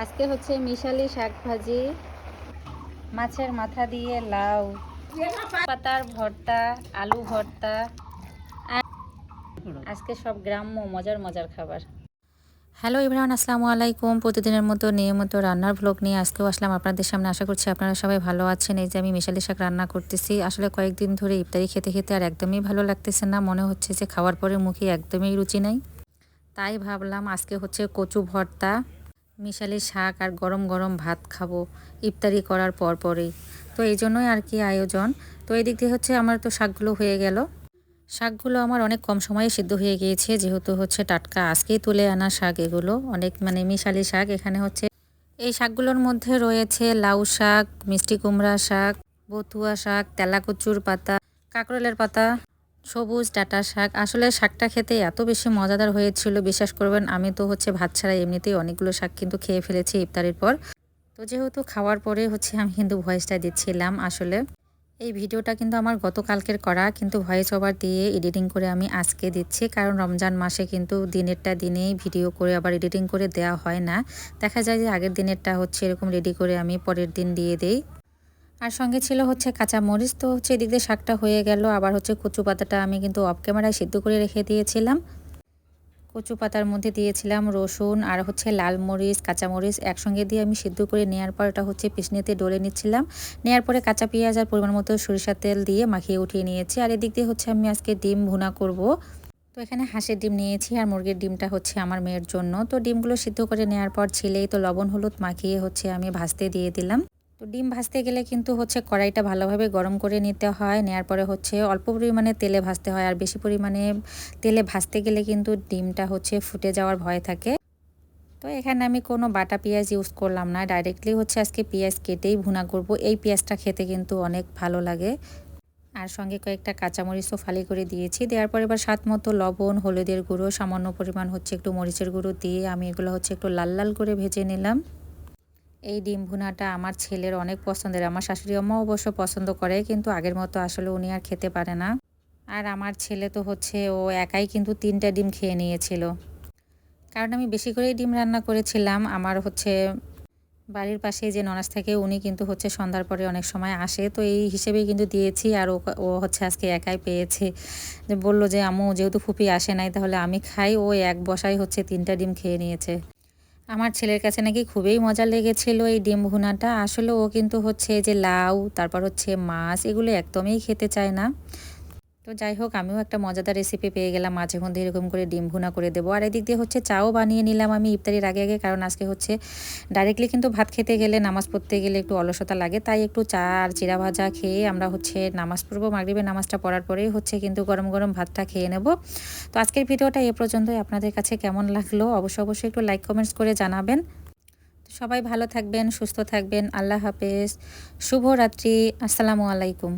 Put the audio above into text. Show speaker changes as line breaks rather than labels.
আজকে হচ্ছে মিশালি শাক ভাজি মাছের মাথা দিয়ে লাউ, পাতার ভর্তা, আলু ভর্তা আজকে সব গ্রাম্য মজার মজার খাবার।
হ্যালো ইমরান, আসসালামু আলাইকুম। প্রতিদিনের মতো নিয়মিত রান্নার ভ্লগ নিয়ে আজকেও আসলাম আপনাদের সামনে। আশা করছি আপনারা সবাই ভালো আছেন। এই যে আমি মিশালি শাক রান্না করতেছি, আসলে কয়েকদিন ধরে ইফতারি খেতে খেতে আর একদমই ভালো লাগতেছে না। মনে হচ্ছে যে খাওয়ার পরে মুখে একদমই রুচি নাই। তাই ভাবলাম আজকে হচ্ছে কচু ভর্তা মিশালি শাক আর গরম গরম ভাত খাব, ইফতারি করার পর পরেই। তো এই জন্যই আর কি আয়োজন। তো এই দিক দিয়ে হচ্ছে আমার তো শাকগুলো হয়ে গেল। শাকগুলো আমার অনেক কম সময়ে সিদ্ধ হয়ে গিয়েছে, যেহেতু হচ্ছে টাটকা আজকেই তুলে আনা শাক এগুলো। অনেক মানে মিশালি শাক, এখানে হচ্ছে এই শাকগুলোর মধ্যে রয়েছে লাউ শাক, মিষ্টি কুমড়া শাক, বতুয়া শাক, তেলাকুচুর পাতা, কাঁকরোলের পাতা সবুজ ডাটা শাক। আসলে শাকটা খেতে এত বেশি মজাদার হয়েছিল, বিশ্বাস করবেন, আমি তো হচ্ছে ভাত ছাড়া এমনিতেই অনেকগুলো শাক কিন্তু খেয়ে ফেলেছি ইফতারের পর। তো যেহেতু খাওয়ার পরে হচ্ছে আমি কিন্তু ভয়েসটা দিচ্ছিলাম আসলে। এই ভিডিওটা কিন্তু আমার গতকালকের করা, কিন্তু ভয়েস ওভার দিয়ে এডিটিং করে আমি আজকে দিচ্ছি। কারণ রমজান মাসে কিন্তু দিনেরটা দিনেই ভিডিও করে আবার এডিটিং করে দেওয়া হয় না। দেখা যায় যে আগের দিনেরটা হচ্ছে এরকম রেডি করে আমি পরের দিন দিয়ে দেই। আর সঙ্গে ছিল হচ্ছে কাঁচা মরিচ। তো হচ্ছে এদিক দিয়ে শাকটা হয়ে গেল। আবার হচ্ছে কচু পাতাটা আমি কিন্তু অফ ক্যামেরায় সিদ্ধ করে রেখে দিয়েছিলাম। কচু পাতার মধ্যে দিয়েছিলাম রসুন আর হচ্ছে লাল মরিচ কাঁচামরিচ একসঙ্গে দিয়ে আমি সিদ্ধ করে নেওয়ার পর এটা হচ্ছে পিসনিতে ডলে নিচ্ছিলাম। নেওয়ার পরে কাঁচা পেঁয়াজ আর পরিমাণ মতো সরিষার তেল দিয়ে মাখিয়ে উঠিয়ে নিয়েছি। আর এদিক দিয়ে হচ্ছে আমি আজকে ডিম ভুনা করব। তো এখানে হাঁসের ডিম নিয়েছি আর মুরগির ডিমটা হচ্ছে আমার মেয়ের জন্য। তো ডিমগুলো সিদ্ধ করে নেওয়ার পর ছিলেই তো লবণ হলুদ মাখিয়ে হচ্ছে আমি ভাজতে দিয়ে দিলাম। তো ডিম ভাজতে গেলে কিন্তু হচ্ছে কড়াইটা ভালোভাবে গরম করে নিতে হয়। নেওয়ার পরে হচ্ছে অল্প পরিমাণে তেলে ভাজতে হয়। আর বেশি পরিমাণে তেলে ভাজতে গেলে কিন্তু ডিমটা হচ্ছে ফুটে যাওয়ার ভয় থাকে। তো এখানে আমি কোনো বাটা পেঁয়াজ ইউজ করলাম না। ডাইরেক্টলি হচ্ছে আজকে পেঁয়াজ কেটেই ভুনা করব। এই পেঁয়াজটা খেতে কিন্তু অনেক ভালো লাগে। আর সঙ্গে কয়েকটা কাঁচামরিচও ফালি করে দিয়েছি। দেওয়ার পর এবার স্বাদ মতো লবণ, হলুদের গুঁড়ো, সামান্য পরিমাণ হচ্ছে একটু মরিচের গুঁড়ো দিয়ে আমি এগুলো হচ্ছে একটু লাল লাল করে ভেজে নিলাম। এই ডিম ভুনাটা আমার ছেলের অনেক পছন্দের। আমার শাশুড়ি আম্মা অবশ্য পছন্দ করে, কিন্তু আগের মতো আসলে উনি আর খেতে পারে না। আর আমার ছেলে তো হচ্ছে, ও একাই কিন্তু তিনটা ডিম খেয়ে নিয়েছিল। কারণ আমি বেশি করেই ডিম রান্না করেছিলাম। আমার হচ্ছে বাড়ির পাশে যে ননাস থাকে, উনি কিন্তু হচ্ছে সন্ধ্যার পরে অনেক সময় আসে। তো এই হিসেবেই কিন্তু দিয়েছি, আর ও ও হচ্ছে আজকে একাই পেয়েছে। যে বলল যে, আম্মু, যেহেতু ফুপি আসে নাই, তাহলে আমি খাই। ও এক বসাই হচ্ছে তিনটা ডিম খেয়ে নিয়েছে। আমার ছেলের কাছে নাকি খুবই মজা লেগেছিল এই ডিম ভুনাটা। আসলে ও কিন্তু হচ্ছে যে লাউ, তারপর হচ্ছে মাছ, এগুলো একদমই খেতে চায় না। তো যাই হোক, আমিও একটা মজাদার রেসিপি পেয়ে গেলাম। মাঝে মধ্যে এরকম করে ডিম ভুনা করে দেবো। আর এদিক দিয়ে হচ্ছে চাও বানিয়ে নিলাম আমি ইফতারির আগে আগে, কারণ আজকে হচ্ছে ডাইরেক্টলি কিন্তু ভাত খেতে গেলে, নামাজ পড়তে গেলে একটু অলসতা লাগে। তাই একটু চা আর চিরা ভাজা খেয়ে আমরা হচ্ছে নামাজ পড়ব। মাগরিবের নামাজটা পড়ার পরেই হচ্ছে কিন্তু গরম গরম ভাতটা খেয়ে নেব। তো আজকের ভিডিওটা এ পর্যন্তই। আপনাদের কাছে কেমন লাগল? অবশ্যই অবশ্যই একটু লাইক কমেন্টস করে জানাবেন। সবাই ভালো থাকবেন, সুস্থ থাকবেন। আল্লাহ হাফেজ। শুভরাত্রি। আসসালামু আলাইকুম।